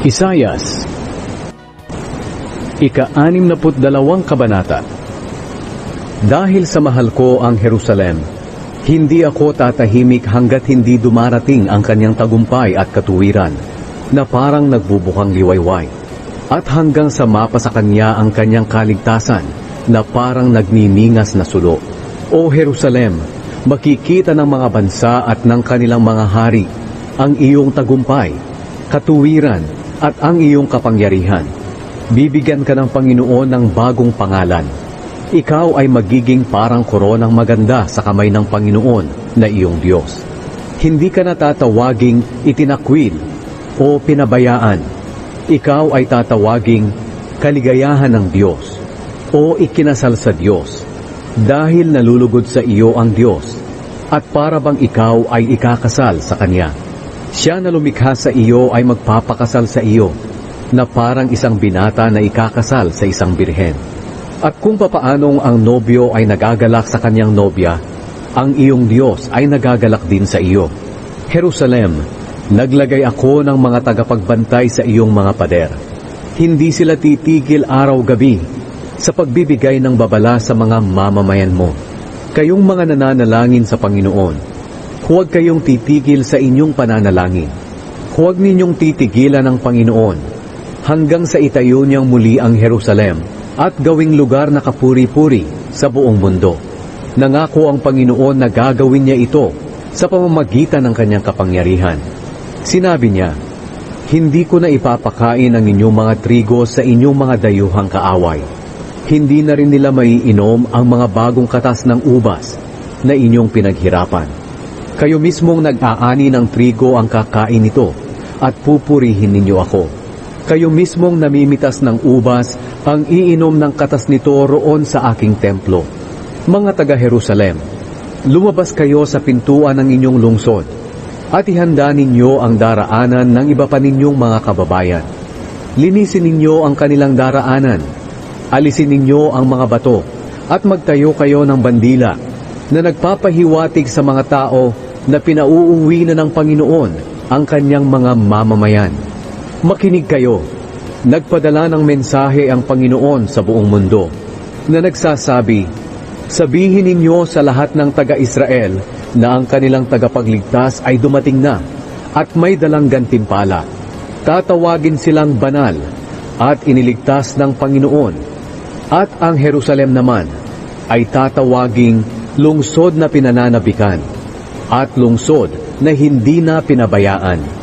Isayas Ika-anim na dalawang kabanata Dahil sa mahal ko ang Jerusalem, hindi ako tatahimik hanggat hindi dumarating ang kanyang tagumpay at katuwiran, na parang nagbubukang liwayway, at hanggang sa mapa sa kanya ang kanyang kaligtasan, na parang nagniningas na sulo. O Jerusalem, makikita ng mga bansa at ng kanilang mga hari ang iyong tagumpay, katuwiran, at ang iyong kapangyarihan. Bibigyan ka ng Panginoon ng bagong pangalan. Ikaw ay magiging parang koronang maganda sa kamay ng Panginoon na iyong Diyos. Hindi ka na tatawaging itinakwil o pinabayaan. Ikaw ay tatawaging kaligayahan ng Diyos o ikinasal sa Diyos dahil nalulugod sa iyo ang Diyos at para bang ikaw ay ikakasal sa Kanya. Siya na lumikha sa iyo ay magpapakasal sa iyo na parang isang binata na ikakasal sa isang birhen. At kung papaanong ang nobyo ay nagagalak sa kanyang nobya, ang iyong Diyos ay nagagalak din sa iyo. Jerusalem, naglagay ako ng mga tagapagbantay sa iyong mga pader. Hindi sila titigil araw-gabi sa pagbibigay ng babala sa mga mamamayan mo. Kayong mga nananalangin sa Panginoon, huwag kayong titigil sa inyong pananalangin. Huwag ninyong titigilan ang Panginoon hanggang sa itayo niyang muli ang Jerusalem at gawing lugar na kapuri-puri sa buong mundo. Nangako ang Panginoon na gagawin niya ito sa pamamagitan ng kanyang kapangyarihan. Sinabi niya, Hindi ko na ipapakain ang inyong mga trigo sa inyong mga dayuhang kaaway. Hindi na rin nila maiinom ang mga bagong katas ng ubas na inyong pinaghirapan. Kayo mismong nag-aani ng trigo ang kakain nito at pupurihin ninyo ako. Kayo mismong namimitas ng ubas ang iinom ng katas nito roon sa aking templo. Mga taga-Jerusalem, lumabas kayo sa pintuan ng inyong lungsod at ihanda ninyo ang daraanan ng iba pa ninyong mga kababayan. Linisin ninyo ang kanilang daraanan. Alisin ninyo ang mga bato at magtayo kayo ng bandila na nagpapahiwatig sa mga tao na pinauuwi na ng Panginoon ang kanyang mga mamamayan. Makinig kayo. Nagpadala ng mensahe ang Panginoon sa buong mundo na nagsasabi, Sabihin ninyo sa lahat ng taga-Israel na ang kanilang tagapagligtas ay dumating na at may dalang gantimpala. Tatawagin silang banal at iniligtas ng Panginoon at ang Jerusalem naman ay tatawaging lungsod na pinananabikan at lungsod na hindi na pinabayaan.